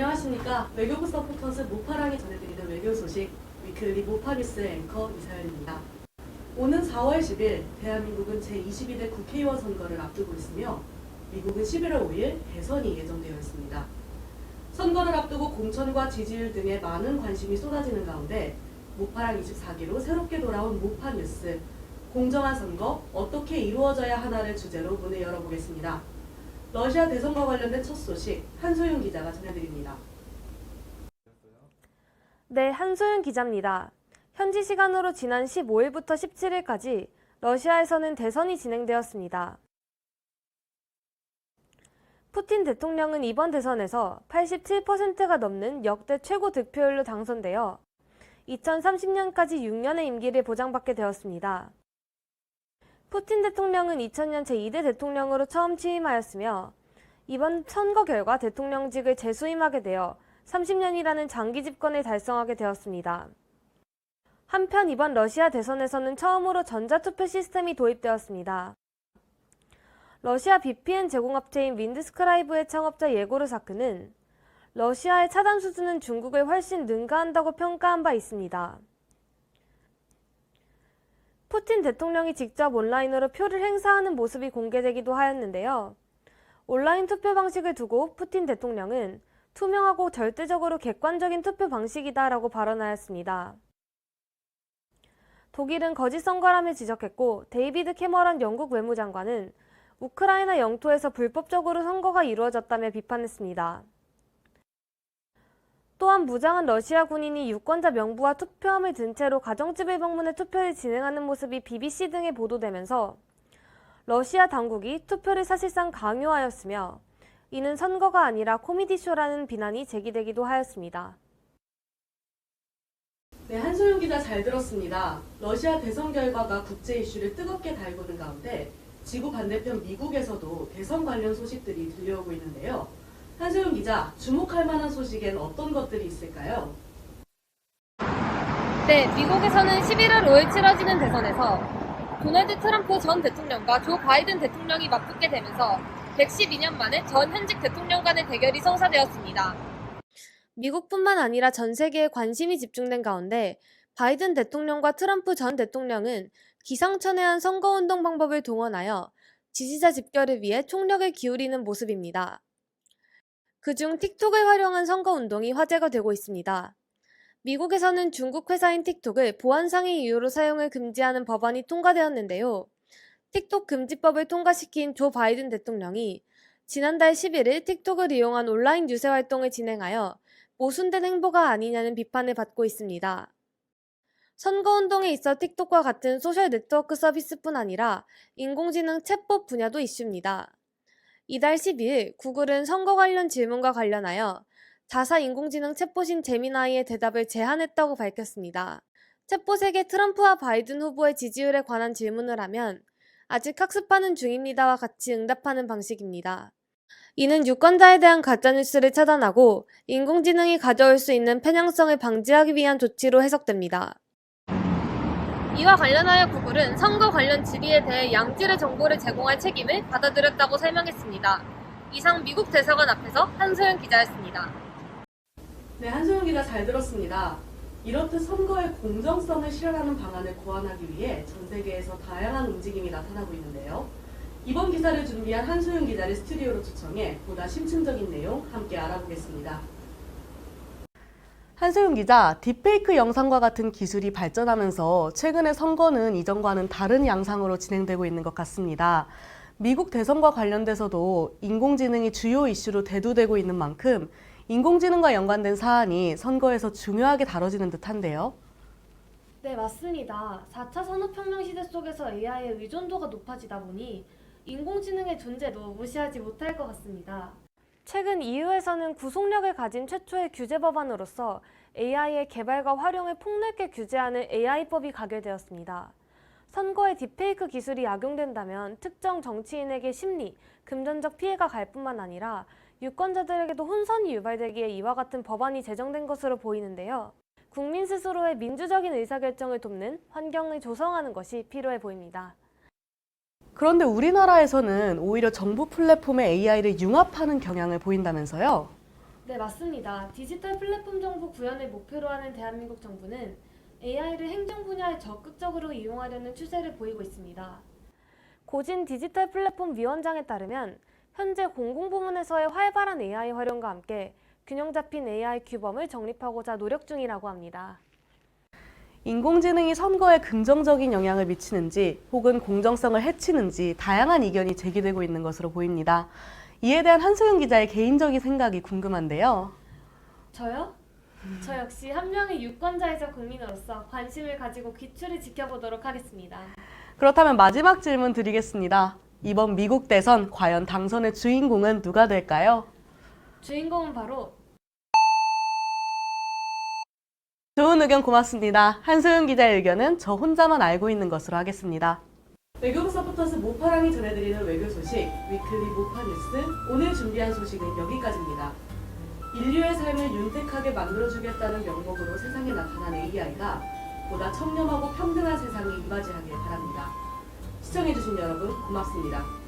안녕하십니까. 외교부 서포터즈 모파랑이 전해드리는 외교 소식 위클리 모파뉴스의 앵커 이사연입니다. 오는 4월 10일 대한민국은 제22대 국회의원 선거를 앞두고 있으며 미국은 11월 5일 대선이 예정되어 있습니다. 선거를 앞두고 공천과 지지율 등에 많은 관심이 쏟아지는 가운데 모파랑 24기로 새롭게 돌아온 모파뉴스 공정한 선거 어떻게 이루어져야 하나를 주제로 문을 열어보겠습니다. 러시아 대선과 관련된 첫 소식 한소영 기자가 전해드립니다. 네, 한소연 기자입니다. 현지 시간으로 지난 15일부터 17일까지 러시아에서는 대선이 진행되었습니다. 푸틴 대통령은 이번 대선에서 87%가 넘는 역대 최고 득표율로 당선되어 2030년까지 6년의 임기를 보장받게 되었습니다. 푸틴 대통령은 2000년 제2대 대통령으로 처음 취임하였으며 이번 선거 결과 대통령직을 재수임하게 되어 30년이라는 장기 집권을 달성하게 되었습니다. 한편 이번 러시아 대선에서는 처음으로 전자투표 시스템이 도입되었습니다. 러시아 VPN 제공업체인 윈드스크라이브의 창업자 예고르 사크는 러시아의 차단 수준은 중국을 훨씬 능가한다고 평가한 바 있습니다. 푸틴 대통령이 직접 온라인으로 표를 행사하는 모습이 공개되기도 하였는데요. 온라인 투표 방식을 두고 푸틴 대통령은 투명하고 절대적으로 객관적인 투표 방식이다라고 발언하였습니다. 독일은 거짓 선거람을 지적했고 데이비드 캐머런 영국 외무장관은 우크라이나 영토에서 불법적으로 선거가 이루어졌다며 비판했습니다. 또한 무장한 러시아 군인이 유권자 명부와 투표함을 든 채로 가정집을 방문해 투표를 진행하는 모습이 BBC 등에 보도되면서 러시아 당국이 투표를 사실상 강요하였으며 이는 선거가 아니라 코미디쇼라는 비난이 제기되기도 하였습니다. 네, 한소영 기자 잘 들었습니다. 러시아 대선 결과가 국제 이슈를 뜨겁게 달구는 가운데 지구 반대편 미국에서도 대선 관련 소식들이 들려오고 있는데요. 한소영 기자, 주목할 만한 소식엔 어떤 것들이 있을까요? 네, 미국에서는 11월 5일 치러지는 대선에서 도널드 트럼프 전 대통령과 조 바이든 대통령이 맞붙게 되면서 112년 만에 전 현직 대통령 간의 대결이 성사되었습니다. 미국뿐만 아니라 전 세계에 관심이 집중된 가운데 바이든 대통령과 트럼프 전 대통령은 기상천외한 선거운동 방법을 동원하여 지지자 집결을 위해 총력을 기울이는 모습입니다. 그중 틱톡을 활용한 선거운동이 화제가 되고 있습니다. 미국에서는 중국 회사인 틱톡을 보안상의 이유로 사용을 금지하는 법안이 통과되었는데요. 틱톡 금지법을 통과시킨 조 바이든 대통령이 지난달 11일 틱톡을 이용한 온라인 유세 활동을 진행하여 모순된 행보가 아니냐는 비판을 받고 있습니다. 선거운동에 있어 틱톡과 같은 소셜 네트워크 서비스뿐 아니라 인공지능 챗봇 분야도 이슈입니다. 이달 12일 구글은 선거 관련 질문과 관련하여 자사 인공지능 챗봇인 제미나이의 대답을 제한했다고 밝혔습니다. 챗봇에게 트럼프와 바이든 후보의 지지율에 관한 질문을 하면 아직 학습하는 중입니다와 같이 응답하는 방식입니다. 이는 유권자에 대한 가짜뉴스를 차단하고 인공지능이 가져올 수 있는 편향성을 방지하기 위한 조치로 해석됩니다. 이와 관련하여 구글은 선거 관련 질의에 대해 양질의 정보를 제공할 책임을 받아들였다고 설명했습니다. 이상 미국 대사관 앞에서 한소연 기자였습니다. 네, 한소영 기자 잘 들었습니다. 이렇듯 선거의 공정성을 실현하는 방안을 고안하기 위해 전 세계에서 다양한 움직임이 나타나고 있는데요. 이번 기사를 준비한 한소영 기자를 스튜디오로 초청해 보다 심층적인 내용 함께 알아보겠습니다. 한소영 기자, 딥페이크 영상과 같은 기술이 발전하면서 최근의 선거는 이전과는 다른 양상으로 진행되고 있는 것 같습니다. 미국 대선과 관련돼서도 인공지능이 주요 이슈로 대두되고 있는 만큼 인공지능과 연관된 사안이 선거에서 중요하게 다뤄지는 듯한데요. 네, 맞습니다. 4차 산업혁명 시대 속에서 AI의 의존도가 높아지다 보니 인공지능의 존재도 무시하지 못할 것 같습니다. 최근 EU에서는 구속력을 가진 최초의 규제 법안으로서 AI의 개발과 활용을 폭넓게 규제하는 AI법이 가결되었습니다. 선거에 딥페이크 기술이 악용된다면 특정 정치인에게 심리, 금전적 피해가 갈 뿐만 아니라 유권자들에게도 혼선이 유발되기에 이와 같은 법안이 제정된 것으로 보이는데요. 국민 스스로의 민주적인 의사결정을 돕는 환경을 조성하는 것이 필요해 보입니다. 그런데 우리나라에서는 오히려 정부 플랫폼에 AI를 융합하는 경향을 보인다면서요? 네, 맞습니다. 디지털 플랫폼 정보 구현을 목표로 하는 대한민국 정부는 AI를 행정 분야에 적극적으로 이용하려는 추세를 보이고 있습니다. 고진 디지털 플랫폼 위원장에 따르면 현재 공공부문에서의 활발한 AI 활용과 함께 균형 잡힌 AI 규범을 정립하고자 노력 중이라고 합니다. 인공지능이 선거에 긍정적인 영향을 미치는지 혹은 공정성을 해치는지 다양한 이견이 제기되고 있는 것으로 보입니다. 이에 대한 한소영 기자의 개인적인 생각이 궁금한데요. 저요? 저 역시 한 명의 유권자이자 국민으로서 관심을 가지고 귀추를 지켜보도록 하겠습니다. 그렇다면 마지막 질문 드리겠습니다. 이번 미국 대선 과연 당선의 주인공은 누가 될까요? 주인공은 바로 좋은 의견 고맙습니다. 한소영 기자의 의견은 저 혼자만 알고 있는 것으로 하겠습니다. 외교부 서포터스 모파랑이 전해드리는 외교 소식 위클리 모파 뉴스 오늘 준비한 소식은 여기까지입니다. 인류의 삶을 윤택하게 만들어주겠다는 명목으로 세상에 나타난 AI가 보다 청렴하고 평등한 세상이 이바지하길 바랍니다. 시청해주신 여러분 고맙습니다.